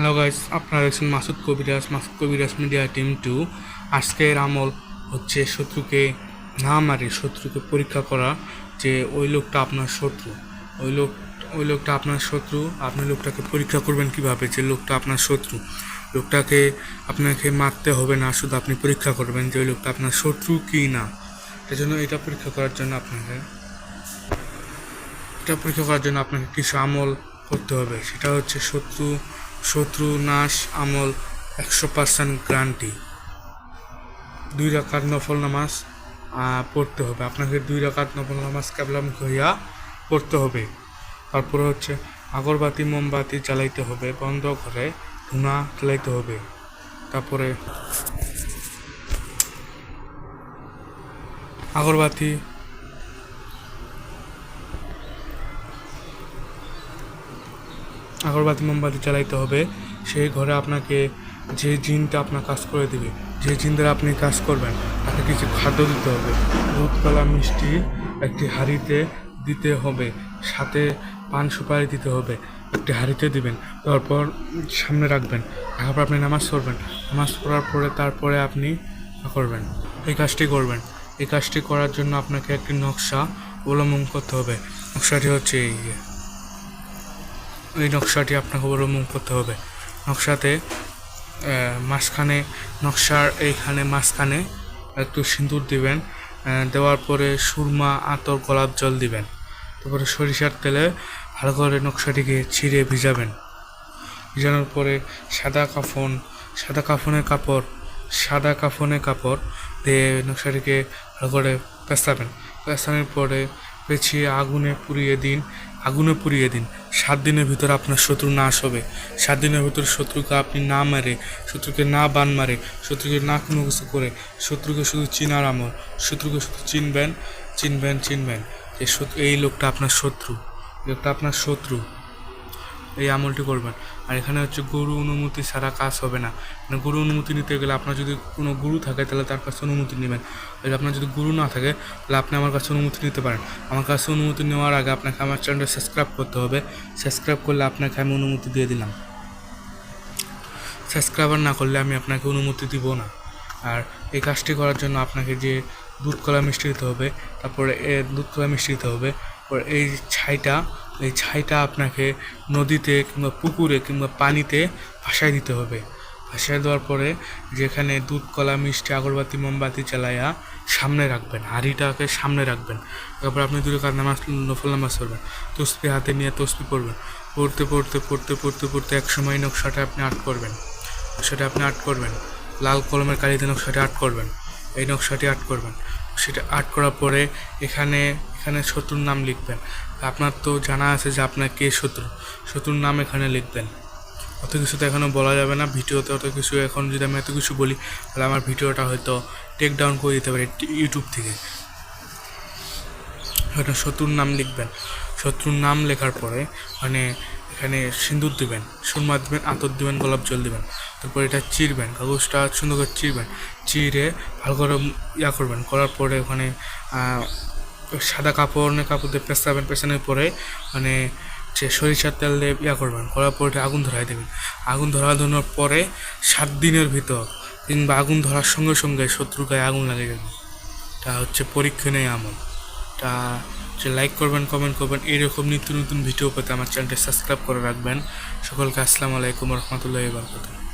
Hello guys আপনারা দেখছেন মাসুদ কবিরাজ মাসুদ কবিরাজ মিডিয়া টিম টু আজকের আমল হচ্ছে শত্রুকে না মারে, শত্রুকে পরীক্ষা করা যে ওই লোকটা আপনার শত্রু। ওই লোক, ওই লোকটা আপনার শত্রু, আপনি লোকটাকে পরীক্ষা করবেন কীভাবে যে লোকটা আপনার শত্রু? লোকটাকে আপনাকে মারতে হবে না, শুধু আপনি পরীক্ষা করবেন যে ওই লোকটা আপনার শত্রু কি না। এই জন্য এটা পরীক্ষা করার জন্য আপনাকে, এটা পরীক্ষা করার জন্য আপনাকে কিছু আমল করতে হবে। সেটা হচ্ছে শত্রু শত্রু, নাশ, আমল, একশো পার্সেন্ট গ্রান্টি দুই রাকাত নফল নামাজ পড়তে হবে। আপনাকে দুই রাকাত নফল নামাজ কেবলাম হইয়া পড়তে হবে। তারপরে হচ্ছে আগরবাতি, মোমবাতি জ্বালাইতে হবে, বন্ধ করে ধুনা জ্বালাইতে হবে। তারপরে আগরবাতি আগরবাতি মোমবাতি জ্বালাইতে হবে, সেই ঘরে আপনাকে যে জিনটা আপনার কাজ করে দিবে, যে জিন দ্বারা আপনি কাজ করবেন, তাকে কিছু খাদ্য দিতে হবে। দুধ কলা মিষ্টি একটি হাঁড়িতে দিতে হবে, সাথে পান সুপারি দিতে হবে, একটি হাঁড়িতে দিবেন, তারপর সামনে রাখবেন, তারপর আপনি নামাজ পড়বেন। নামাজ পড়ার পরে তারপরে আপনি করবেন, এই কাজটি করবেন। এই কাজটি করার জন্য আপনাকে একটি নকশা অবলম্বন করতে হবে। নকশাটি হচ্ছে এই। এই নকশাটি আপনাকে অবলম্বন করতে হবে। নকশাতে মাঝখানে নকশার এইখানে মাঝখানে একটু সিঁদুর দিবেন দেওয়ার পরে সুরমা, আতর, গোলাপ জল দিবেন। তারপরে সরিষার তেলে ভালো করে নকশাটিকে ছিঁড়ে ভিজাবেন। ভিজানোর পরে সাদা কাফন, সাদা কাফনের কাপড়, সাদা কাফনের কাপড় দিয়ে নকশাটিকে ভালো করে পেঁচাবেন। পেঁচানোর পরে পেঁচিয়ে আগুনে পুড়িয়ে দিন, আগুনে পুড়িয়ে দিন। সাত দিনের ভিতরে আপনার শত্রু নাশ হবে। সাত দিনের ভিতর শত্রুকে আপনি না মারে, শত্রুকে না বান মারে, শত্রুকে না কোনো কিছু করে, শত্রুকে শুধু চিনার আমল। শত্রুকে শুধু চিনবেন চিনবেন চিনবেন যে শত্রু এই লোকটা আপনার শত্রু। লোকটা আপনার শত্রু। এই আমলটি করবেন। আর এখানে হচ্ছে গুরু অনুমতি ছাড়া কাজ হবে না। মানে গুরু অনুমতি নিতে গেলে আপনার যদি কোনো গুরু থাকে, তাহলে তার কাছে অনুমতি নেবেন। আর আপনার যদি গুরু না থাকে, তাহলে আপনি আমার কাছে অনুমতি নিতে পারেন। আমার কাছে অনুমতি নেওয়ার আগে আপনাকে আমার চ্যানেলটা সাবস্ক্রাইব করতে হবে। সাবস্ক্রাইব করলে আপনাকে আমি অনুমতি দিয়ে দিলাম। সাবস্ক্রাইবার না করলে আমি আপনাকে অনুমতি দিব না। আর এই কাজটি করার জন্য আপনাকে যে দুধ কলা মিষ্টি দিতে হবে, তারপরে দুধ কলা মিষ্টি দিতে হবে এই ছাইটা এই ছাইটা আপনাকে নদীতে কিংবা পুকুরে কিংবা পানিতে ভাসায় দিতে হবে। ভাসায় দেওয়ার পরে যেখানে দুধ, কলা, মিষ্টি, আগরবাতি, মোমবাতি জ্বালাইয়া সামনে রাখবেন, হাঁড়িটাকে সামনে রাখবেন। তারপর আপনি দূরে কাজ নামাজ, নফল নামাজ পড়বেন, তসবি হাতে নিয়ে তসবি পড়বেন। পড়তে পড়তে পড়তে পড়তে পড়তে এক সময় নকশাটা আপনি আর্ট করবেন। সেটা আপনি আর্ট করবেন। লাল কলমের কালিতে নকশাটি আর্ট করবেন। এই নকশাটি আর্ট করবেন। সেটা আর্ট করার পরে এখানে এখানে শত্রুর নাম লিখবেন। আপনার তো জানা আছে যে আপনার কে শত্রু? শত্রুর নাম এখানে লিখবেন। অত কিছু তো এখনও বলা যাবে না। ভিডিওতে অত কিছু এখন যদি আমি এত কিছু বলি, তাহলে আমার ভিডিওটা হয়তো টেক ডাউন করে দিতে পারে ইউটিউব থেকে। হয়তো শত্রুর নাম লিখবেন। শত্রুর নাম লেখার পরে মানে এখানে সিঁদুর দিবেন সুরমা দিবেন আতর দিবেন, গোলাপ জল দিবেন। তারপর এটা চিরবেন, কাগজটা সুন্দর করে চিরবেন। চিরে ভালো করে ইয়া করবেন। করার পরে ওখানে সাদা কাপড় নিয়ে কাপড় দিয়ে পেঁচাবেন, পেঁচানোর পরে মানে যে সরিষার তেল দিয়ে ইয়া করবেন, করার পরে আগুন ধরাই দেবেন। আগুন ধরা দেওয়ার পরে সাত দিনের ভিতর কিংবা আগুন ধরার সঙ্গে সঙ্গে শত্রু গায়ে আগুন লাগে যাবে তা হচ্ছে পরীক্ষণীয় আমল। তা যে লাইক করবেন কমেন্ট করবেন, এরকম নিত্য নতুন ভিডিও পেতে আমার চ্যানেলটা সাবস্ক্রাইব করে রাখবেন। সকলকে আসসালামু আলাইকুম রহমতুল্লাহ বারকাতুহ।